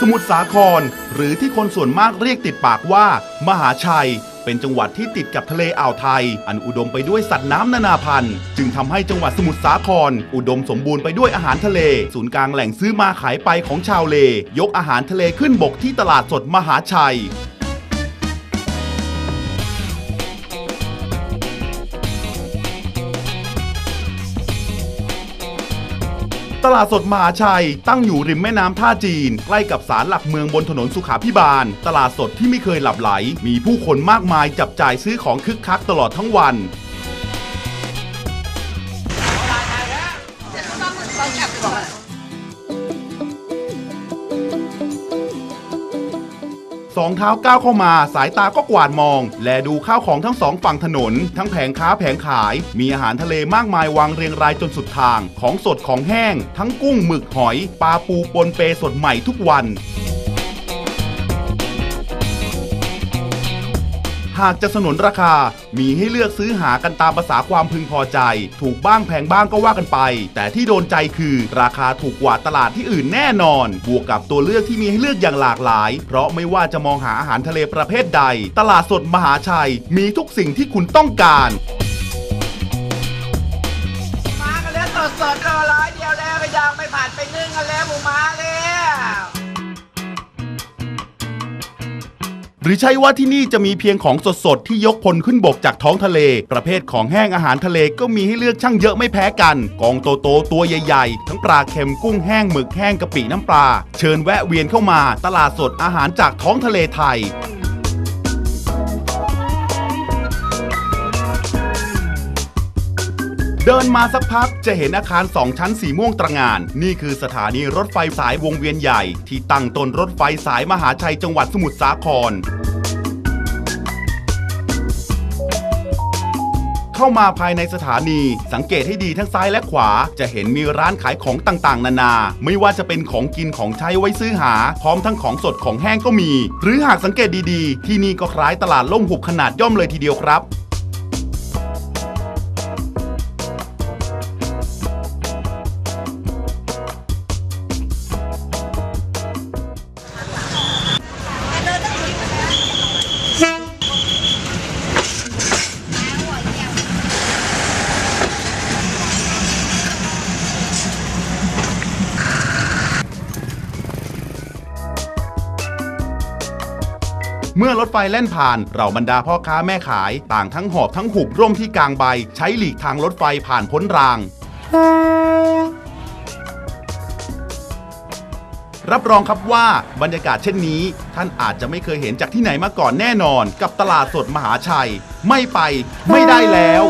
สมุทรสาคร หรือที่คนส่วนมากเรียกติดปากว่า มหาชัย เป็นจังหวัดที่ติดกับทะเลอ่าวไทย อันอุดมไปด้วยสัตว์น้ำนานาพันธุ์จึงทำให้จังหวัดสมุทรสาคร อุดมสมบูรณ์ไปด้วยอาหารทะเล ศูนย์กลางแหล่งซื้อมาขายไปของชาวเล ยกอาหารทะเลขึ้นบกที่ตลาดสดมหาชัย ตลาดสดมหาชัย ตั้งอยู่ริมแม่น้ำท่าจีน ใกล้กับศาลหลักเมืองบนถนนสุขาพิบาล ตลาดสดที่ไม่เคยหลับไหล มีผู้คนมากมายจับจ่ายซื้อของคึกคักตลอดทั้งวัน สองเท้าก้าวเข้ามา สายตาก็กวาดมอง แลดูข้าวของทั้งสองฝั่งถนน ทั้งแผงค้าแผงขาย มีอาหารทะเลมากมายวางเรียงรายจนสุดทาง ของสดของแห้ง ทั้งกุ้งหมึกหอย ปลาปูปนเปสดใหม่ทุกวัน หากจะสนนราคา มีให้เลือกซื้อหากันตามภาษาความพึงพอใจ ถูกบ้างแพงบ้างก็ว่ากันไป แต่ที่โดนใจคือราคาถูกกว่าตลาดที่อื่นแน่นอน บวกกับตัวเลือกที่มีให้เลือกอย่างหลากหลาย เพราะไม่ว่าจะมองหาอาหารทะเลประเภทใด ตลาดสดมหาชัย มีทุกสิ่งที่คุณต้องการ มากันแล้วสดสดๆก็ร้อยเดียวแล้วก็ยางไม่ผ่านไปนึ่งกันแล้วหมูมาแล้ว หรือใช่ว่าที่นี่จะมีเพียงของสดๆ ที่ยกพลขึ้นบกจากท้องทะเล ประเภทของแห้งอาหารทะเลก็มีให้เลือกช่างเยอะไม่แพ้กัน กองโตๆตัวใหญ่ๆ ทั้งปลาเค็มกุ้งแห้งหมึกแห้งกะปิน้ำปลา เชิญแวะเวียนเข้ามา ตลาดสดอาหารจากท้องทะเลไทย เดินมาสักพักจะเห็นอาคารสองชั้นสีม่วงตระงาน นี่คือสถานีรถไฟสายวงเวียนใหญ่ ที่ตั้งตนรถไฟสายมหาชัยจังหวัดสมุทรสาคร เข้ามาภายในสถานี สังเกตให้ดีทั้งซ้ายและขวา จะเห็นมีร้านขายของต่างๆ นานา ไม่ว่าจะเป็นของกินของใช้ไว้ซื้อหา พร้อมทั้งของสดของแห้งก็มี หรือหากสังเกตดีๆ ที่นี่ก็คล้ายตลาดล่มหุบขนาดย่อมเลยทีเดียวครับ เมื่อรถไฟแล่นผ่านเราบรรดาพ่อค้าแม่ขาย ต่างทั้งหอบทั้งหุบร่มที่กลางใบ ใช้หลีกทางรถไฟผ่านพ้นราง รับรองครับว่าบรรยากาศเช่นนี้ ท่านอาจจะไม่เคยเห็นจากที่ไหนมาก่อนแน่นอน กับตลาดสดมหาชัย ไม่ไปไม่ได้แล้ว